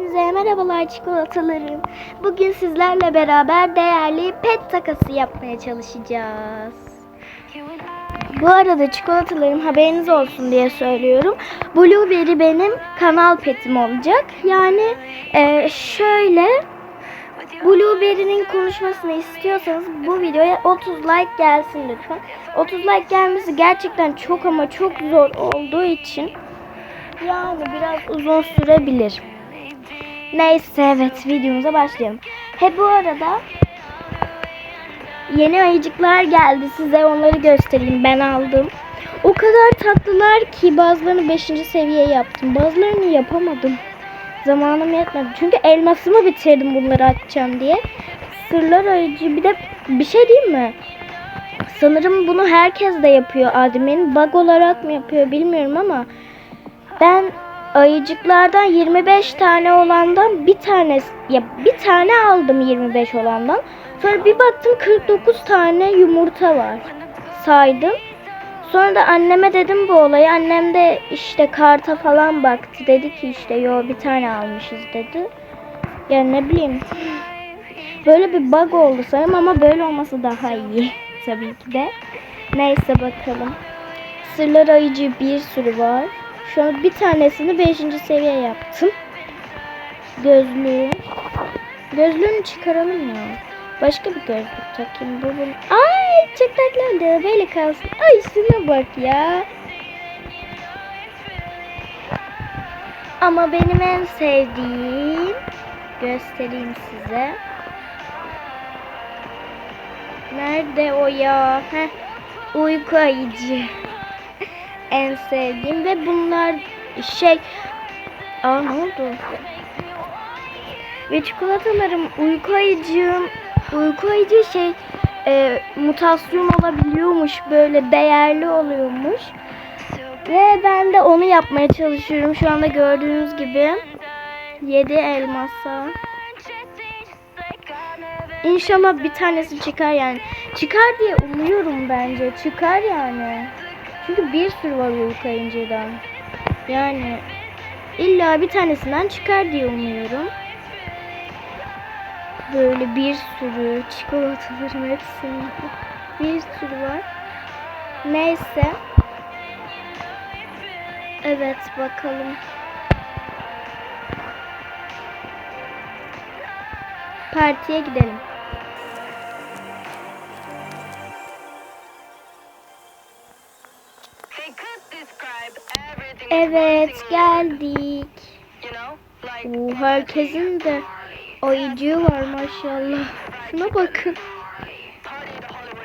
Hepinize merhabalar çikolatalarım. Bugün sizlerle beraber değerli pet takası yapmaya çalışacağız. Bu arada çikolatalarım haberiniz olsun diye söylüyorum. Blueberry benim kanal petim olacak. Yani e, şöyle Blueberry'nin konuşmasını istiyorsanız bu videoya 30 like gelsin lütfen. 30 like gelmesi gerçekten çok ama çok zor olduğu için yani biraz uzun sürebilir. Neyse evet videomuza başlayalım. He bu arada yeni ayıcıklar geldi size onları göstereyim ben aldım. O kadar tatlılar ki bazılarını 5. seviye yaptım. Bazılarını yapamadım. Zamanım yetmedi. Çünkü elmasımı bitirdim bunları açacağım diye. Sırlar ayıcı bir de bir şey diyeyim mi? Sanırım bunu herkes de yapıyor admin. Bug olarak mı yapıyor bilmiyorum ama ben ayıcıklardan 25 tane olandan bir tane ya bir tane aldım 25 olandan. Sonra bir baktım 49 tane yumurta var. Saydım. Sonra da anneme dedim bu olayı. Annem de işte karta falan baktı. Dedi ki işte yo bir tane almışız dedi. Ya ne bileyim. Böyle bir bug oldu sanırım ama böyle olması daha iyi. Tabii ki de. Neyse bakalım. Sırlar ayıcı bir sürü var. Şu an bir tanesini 5. seviye yaptım. Gözlüğü. Gözlüğünü çıkaralım ya. Başka bir gözlük takayım. Bu bunun. Ay oldu. Böyle kalsın. Ay şuna bak ya. Ama benim en sevdiğim göstereyim size. Nerede o ya? Heh, uyku ayıcı. En sevdiğim ve bunlar şey Aa ne oldu? Ve çikolatalarım uyku ayıcığım uyku ayıcı şey e, mutasyon olabiliyormuş böyle değerli oluyormuş. Ve ben de onu yapmaya çalışıyorum. Şu anda gördüğünüz gibi 7 elmasa. İnşallah bir tanesi çıkar yani. Çıkar diye umuyorum bence. Çıkar yani. Çünkü bir sürü var uyku ayıncıdan. Yani illa bir tanesinden çıkar diye umuyorum. Böyle bir sürü çikolataların hepsinin bir sürü var. Neyse. Evet bakalım. Partiye gidelim. Evet geldik. Oo, herkesin de ayıcığı var maşallah. Şuna bakın.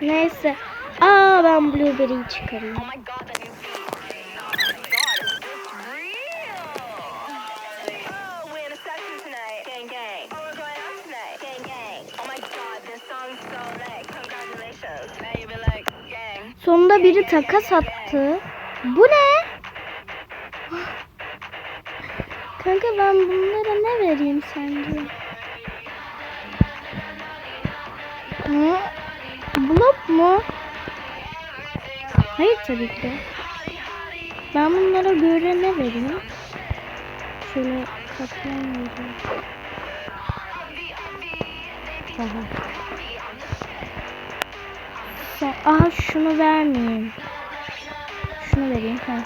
Neyse. Aa ben blueberry'i çıkarayım. Sonunda biri takas attı. Bu ne? Kanka ben bunlara ne vereyim sence? Hı? Blok mu? Hayır tabii ki. Ben bunlara göre ne vereyim? Şöyle vereyim. Aha. Son, aha şunu vermeyeyim. Şunu vereyim ha.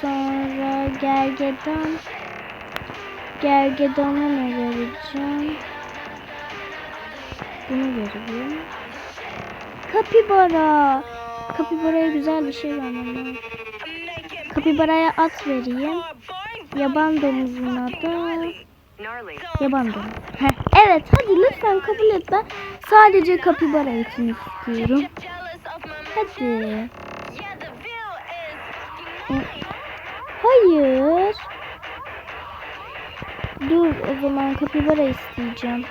Sonra gergedan. Gergedana ne vereceğim? Bunu vereyim. Kapibara. Kapibaraya güzel bir şey vermem lazım. Kapibaraya at vereyim. Yaban domuzuna da yaban domuz. Evet hadi lütfen kabul et ben sadece kapibara için istiyorum. Hadi. Hayır. Dur o zaman kapibara isteyeceim.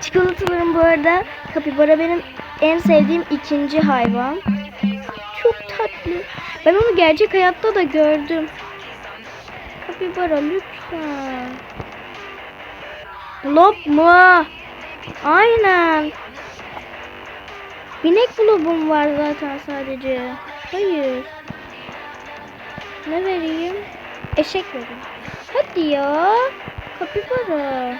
Çikolatalarım bu arada kapibara benim en sevdiğim ikinci hayvan. Çok tatlı. Ben onu gerçek hayatta da gördüm. Kapibara lütfen. Lop mu? Aynen. Binek blobum var zaten sadece. Hayır. Ne vereyim? Eşek vereyim. Hadi ya. Kapibara.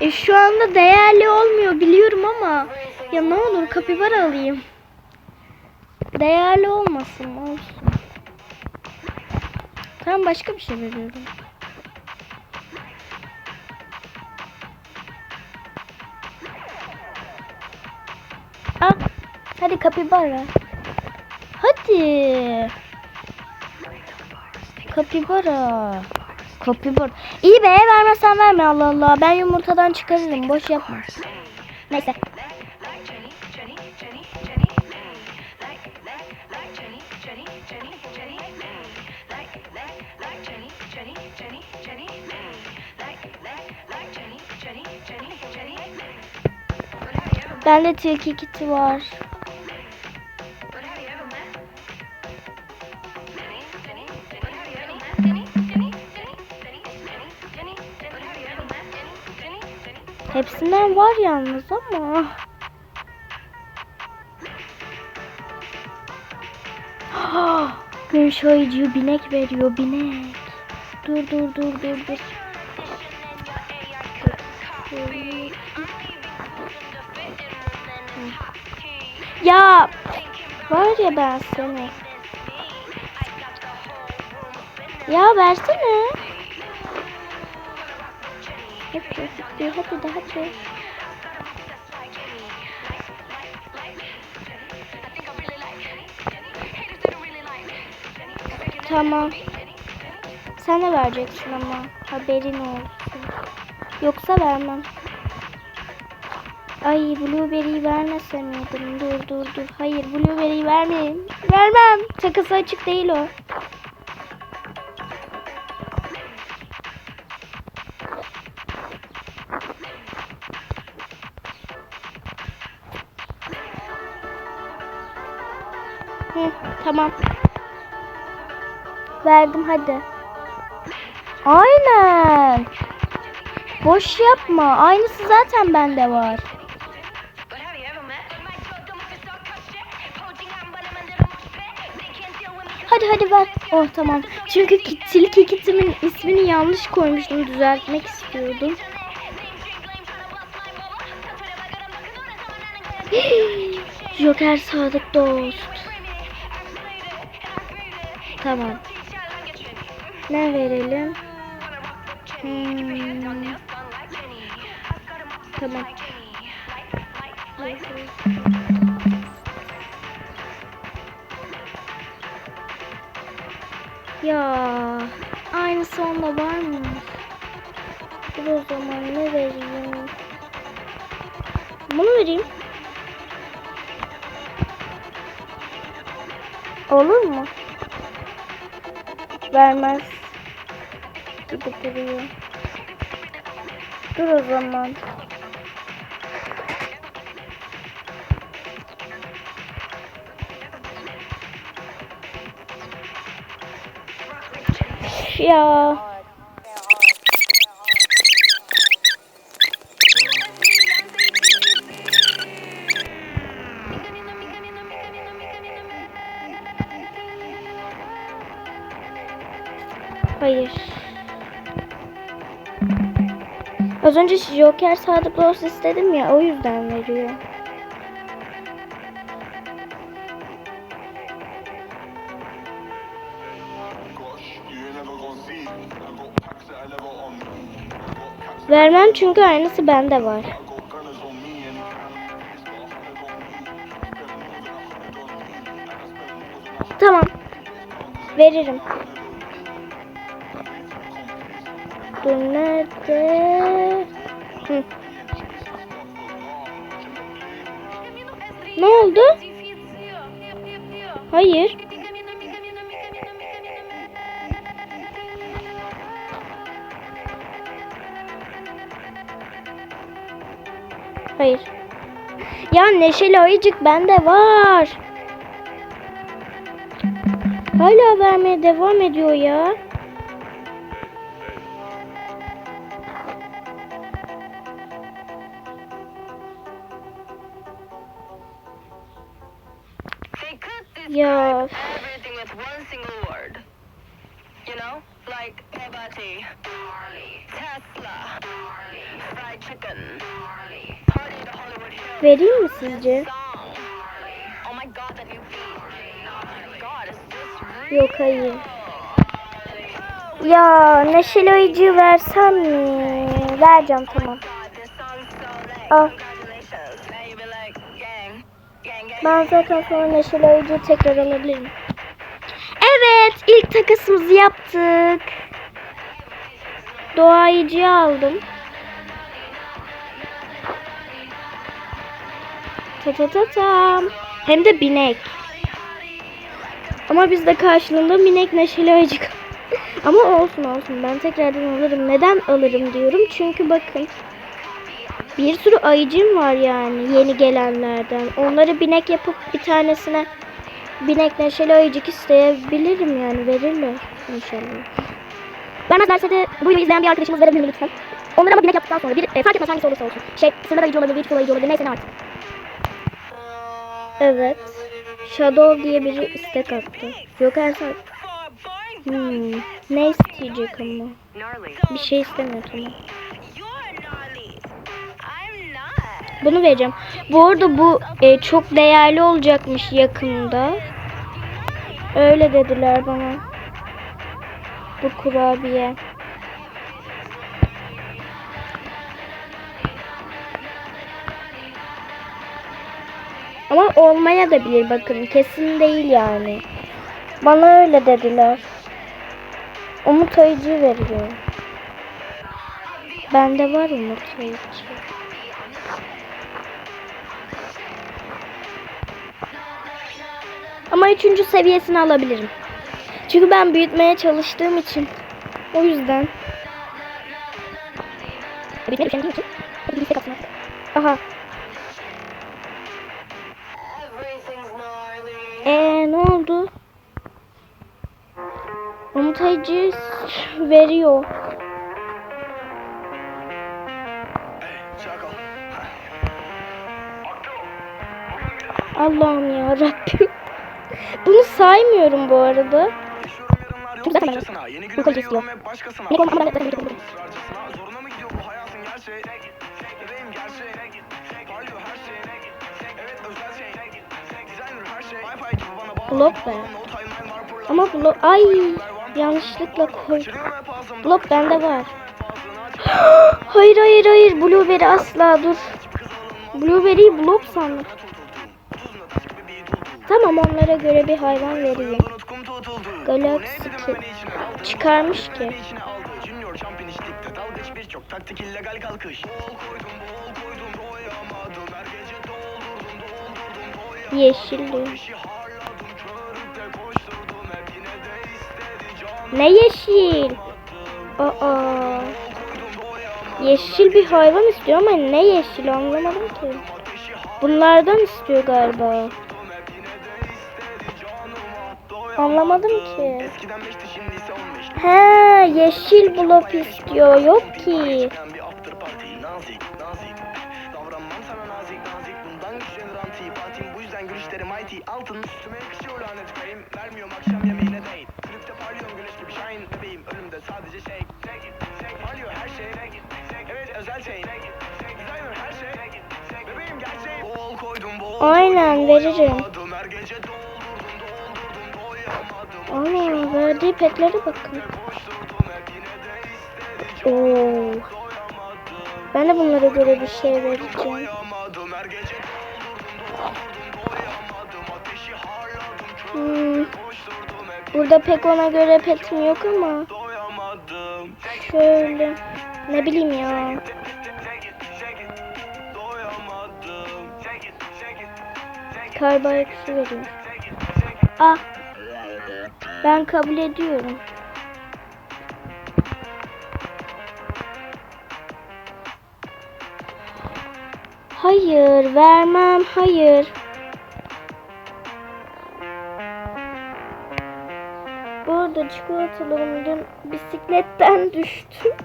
E şu anda değerli olmuyor biliyorum ama ya ne olur kapibara alayım. Değerli olmasın olsun. Tamam başka bir şey veriyorum. Al. Hadi kapibara. Hadi. Kapibara. Kapibara. İyi be vermezsen verme Allah Allah. Ben yumurtadan çıkarırım. Boş yapma. Neyse. Bende tilki kiti var. Hepsinden var yalnız ama. Gün şayıcı binek veriyor binek. Dur dur dur dur dur. Ya var ya ben seni. Ya versene. Hadi hadi hadi de hadi. Tamam. Sen de vereceksin ama haberin olsun. Yoksa vermem. Ay blueberry vermese miydim? Dur dur dur. Hayır blueberry vermeyeyim. Vermem. Takısı açık değil o. Hı, tamam. Verdim hadi. Aynen. Boş yapma. Aynısı zaten bende var. Hadi hadi ver. Oh tamam. Çünkü ki- tilki kitimin ismini yanlış koymuştum. Düzeltmek istiyordum. Joker sadık dost. Ne verelim? Hmm. Tamam. Ya aynısı onda var mı? Dur o zaman ne vereyim? Bunu vereyim. Olur mu? Vermez. Gibi duruyor. Dur o zaman. Ya. Hayır. Az önce Joker sadıklı olsun istedim ya o yüzden veriyor. Vermem çünkü aynısı bende var. Tamam. Veririm. Dur. Ne oldu? Hayır. Hayır. Ya neşeli ayıcık bende var. Hala vermeye devam ediyor ya. Ya. everything with one single word. you know? Like Bugatti, Tesla, fried chicken, party to Hollywood Hills. Vereyim mi sizce? Oh. Oh? Yok hayır. Ya Neşeli Ayıcı'yı versem mi? Vereceğim tamam. Lit. Al. Ben zaten sonra Neşeli Ayıcı'yı tekrar alabilirim. Evet ilk takısımızı yaptık. Doğa Ayıcı'yı aldım. Ta ta ta tam. Hem de binek. Ama bizde karşılığında binek neşeli ayıcık. Ama olsun olsun ben tekrardan alırım. Neden alırım diyorum. Çünkü bakın. Bir sürü ayıcım var yani yeni gelenlerden. Onları binek yapıp bir tanesine binek neşeli ayıcık isteyebilirim yani verirler inşallah. Vermezlerse de bu videoyu izleyen bir arkadaşımız verebilir mi lütfen? Onları ama binek yaptıktan sonra bir e, fark etmez hangisi olursa olsun. Şey sınır ayıcı olabilir, beautiful ayıcı olabilir neyse ne artık. Evet. Shadow diye biri istek attı. Joker sen... Hmm. Ne isteyecek ama? Bir şey istemiyor tamam. Bunu vereceğim. Bu arada bu e, çok değerli olacakmış yakında. Öyle dediler bana. Bu kurabiye. Ama olmaya da bilir bakın. Kesin değil yani. Bana öyle dediler. Umut ayıcı veriyor. Bende var umut ayıcı. Ama üçüncü seviyesini alabilirim. Çünkü ben büyütmeye çalıştığım için. O yüzden. Büyütmeye üşendiğim için. İstek atmak. Aha. Eee ne oldu? Umut Ayıcı veriyor. Allah'ım ya Rabbim. Bunu saymıyorum bu arada. Çünkü zaten ben- Bu kadar istiyor. Ne konu ama ben zaten. Blok be. Ama blok... Ay yanlışlıkla koy. Blok bende var. hayır hayır hayır. Blueberry asla dur. Blueberry'i blok sandım. Tamam onlara göre bir hayvan vereyim. Galaxy çıkarmış ki. Yeşilli. Ne yeşil? Aa. Yeşil bir hayvan istiyor ama ne yeşil anlamadım ki. Bunlardan istiyor galiba. Anlamadım ki. He yeşil blok istiyor. Yok ki. Aynen veririm. Ana verdiği petlere bakın. Oo. Ben de bunlara göre bir şey vereceğim. Hmm, burada pek ona göre petim yok ama şöyle ne bileyim ya. doyamadım Kar baykusu veriyor. Ah. Ben kabul ediyorum. Hayır, vermem. Hayır. Bu arada çikolatalarım bisikletten düştü.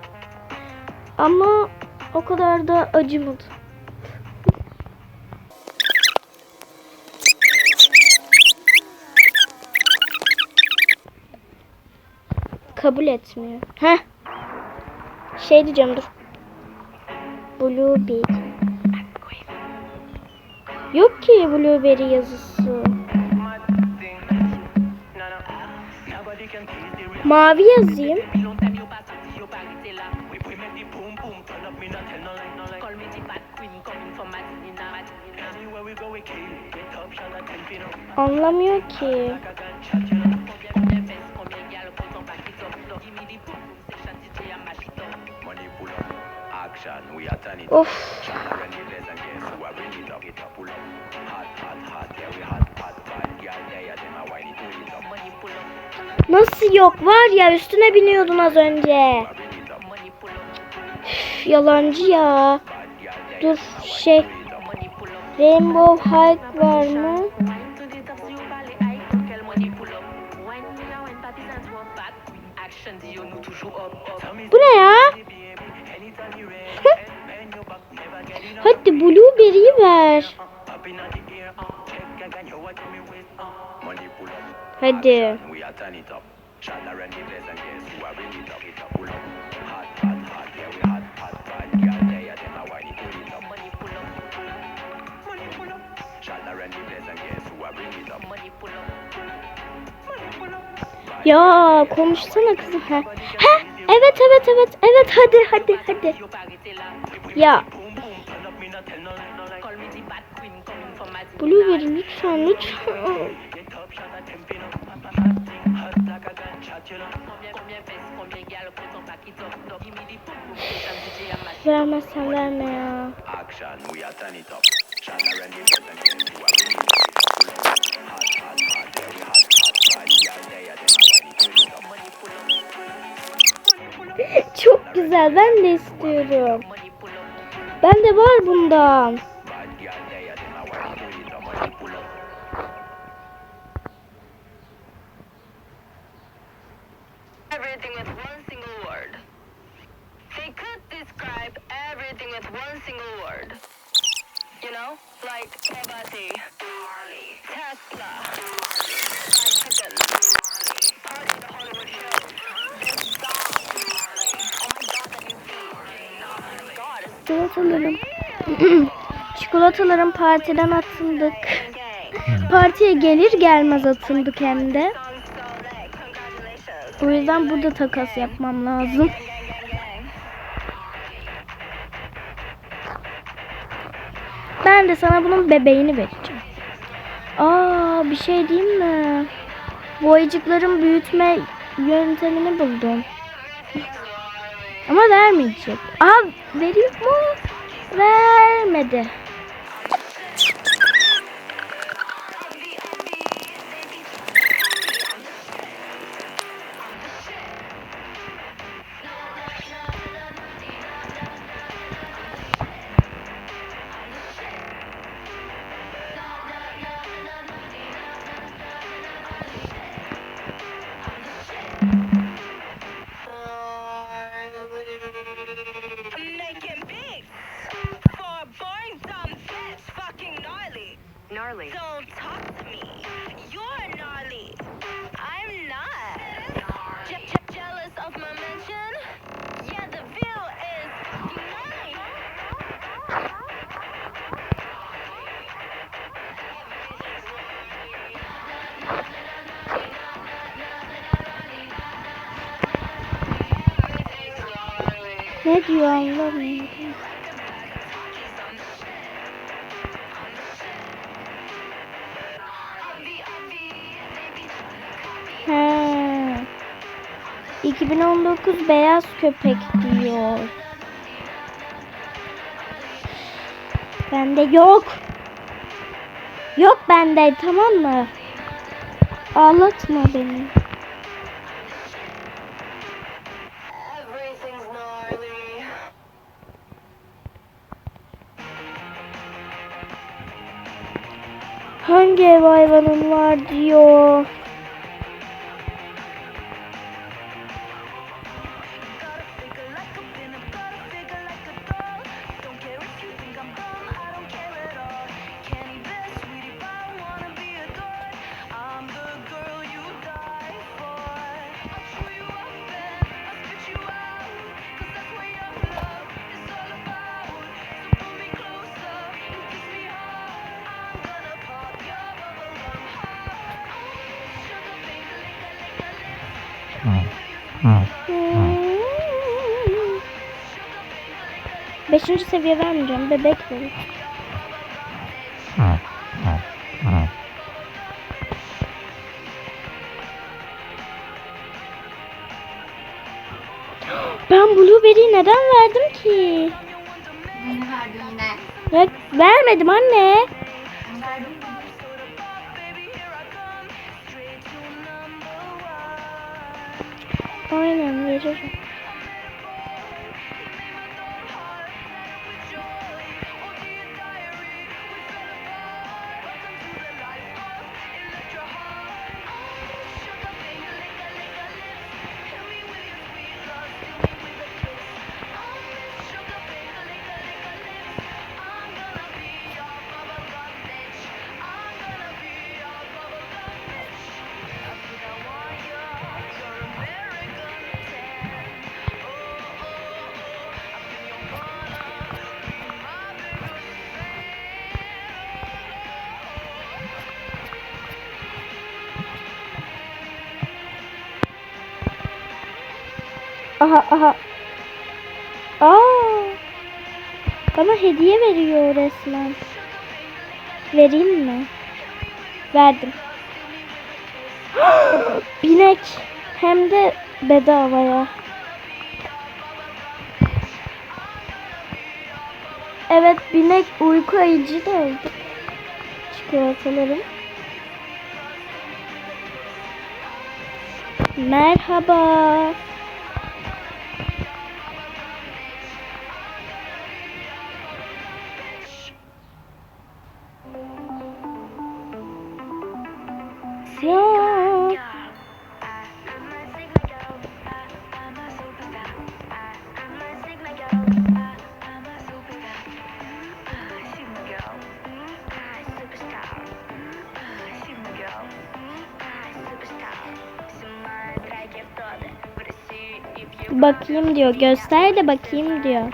Ama o kadar da acımadı. Kabul etmiyor. Heh. Şey diyeceğim dur. Blueberry. Yok ki Blueberry yazısı. Mavi yazayım. Anlamıyor ki. Up. Nasıl yok? Var ya üstüne biniyordun az önce. Üf, yalancı ya. Dur şey. Rainbow Hike var mı? Bu ne ya? Hadi Blueberry'i ver. Hadi. Ya konuşsana kızım. Ha. Ha, evet evet evet evet hadi hadi hadi. Ya Blueberry lütfen lütfen. Vermezsen verme ya. Action, we are turn it up. China run Çikolatalarım partiden atıldık. Partiye gelir gelmez atıldık hem de. O yüzden burada takas yapmam lazım. Ben de sana bunun bebeğini vereceğim. Aa bir şey diyeyim mi? Bu ayıcıkların büyütme yöntemini buldum. Ama vermeyecek. Aha veriyor mu? Vermedi. Gnarly. Gnarly. Don't talk to me. You're gnarly. I'm not. Je- je- jealous of my mention? Yeah, the view is fucking nice. Ne diyor anlamıyorum. 2019 beyaz köpek diyor. Bende yok. Yok bende tamam mı? Ağlatma beni. Hangi ev hayvanın var diyor. Beşinci seviye vermeyeceğim. Bebek verin. Ben Blueberry'i neden verdim ki? Beni verdi yine. Ya vermedim anne. Aynen veririm. Aha aha. Aa. Bana hediye veriyor resmen. Vereyim mi? Verdim. Binek. Hem de bedavaya. Evet binek uyku ayıcı da aldık. Çikolatalarım. Merhaba. Bakayım diyor. Göster de bakayım diyor.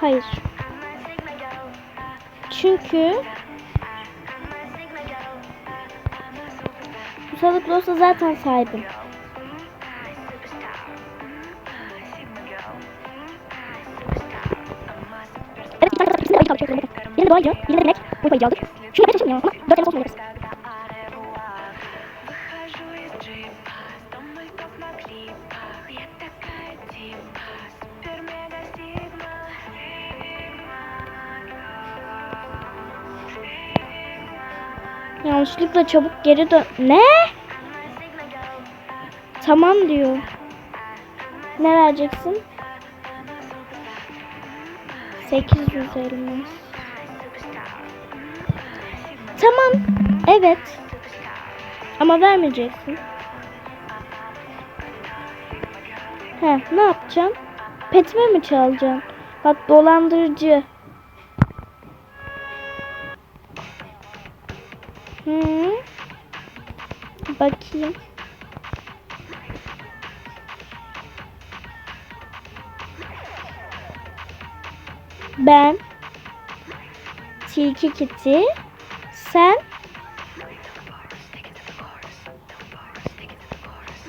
Hayır. Çünkü Ustalık olsa zaten sahibim. Evet, iki tane ikisini de ayı kaldı. Şöyle bakın. Birinde doğaydı, birinde inek. Bu payı aldık. Şunu yapmaya çalışıyorum ya ama dört tane olsun. Yanlışlıkla çabuk geri dön. Ne? Tamam diyor. Ne vereceksin? 800 elmas. Tamam. Evet. Ama vermeyeceksin. He, ne yapacaksın? Petime mi çalacaksın? Bak dolandırıcı. Hı. Bakayım. Ben Tilki Kiti sen?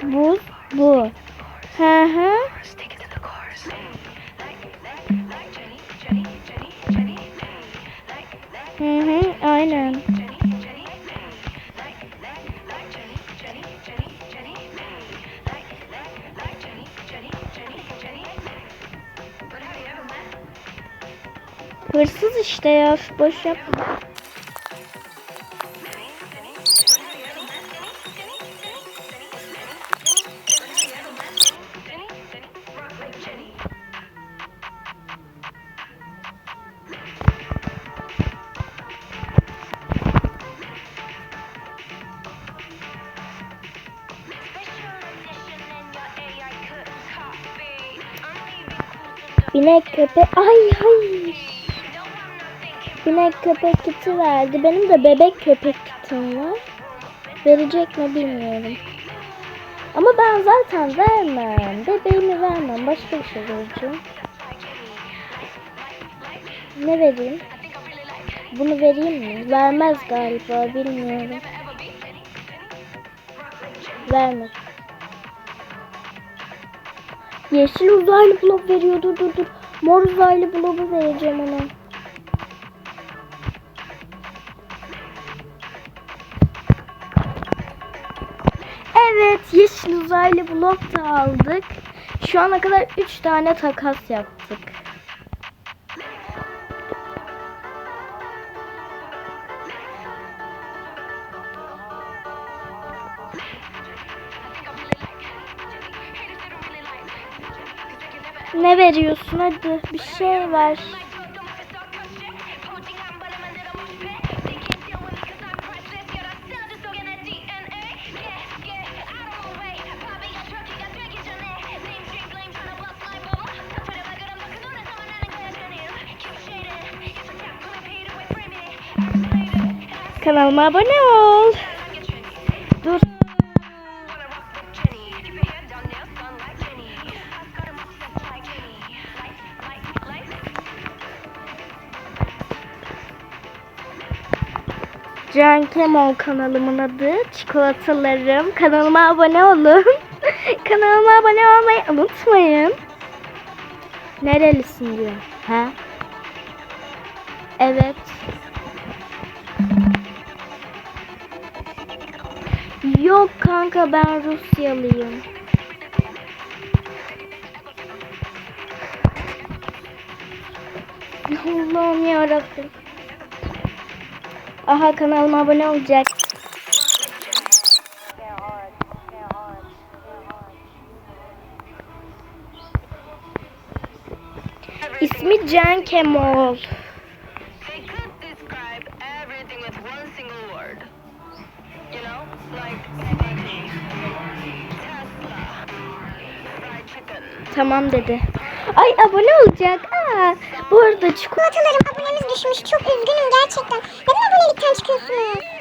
Bu bu. Hı hı. Hı hı aynen. Hırsız işte ya boş yapma Binek köpek ay hayır. Binek köpek kiti verdi. Benim de bebek köpek kitim var. Verecek mi bilmiyorum. Ama ben zaten vermem. Bebeğimi vermem. Başka bir şey vereceğim. Ne vereyim? Bunu vereyim mi? Vermez galiba bilmiyorum. Vermez. Yeşil uzaylı blok veriyor. Dur dur dur. Mor uzaylı blobu vereceğim ona. Evet yeşil uzaylı blok da aldık. Şu ana kadar 3 tane takas yaptık. Ne veriyorsun hadi bir şey ver. Kanalıma abone ol. Can Kemol kanalımın adı. Çikolatalarım. Kanalıma abone olun. Kanalıma abone olmayı unutmayın. Nerelisin diyor. Ha? Evet. Yok kanka ben Rusyalıyım. Allah'ım yarabbim. Aha kanalıma abone olacak. İsmi Can chicken. Tamam dedi. Ay abone olacak. Aa, bu arada çikolata Çikolatalarım abonemiz düşmüş. Çok üzgünüm gerçekten. Neden abonelikten çıkıyorsunuz?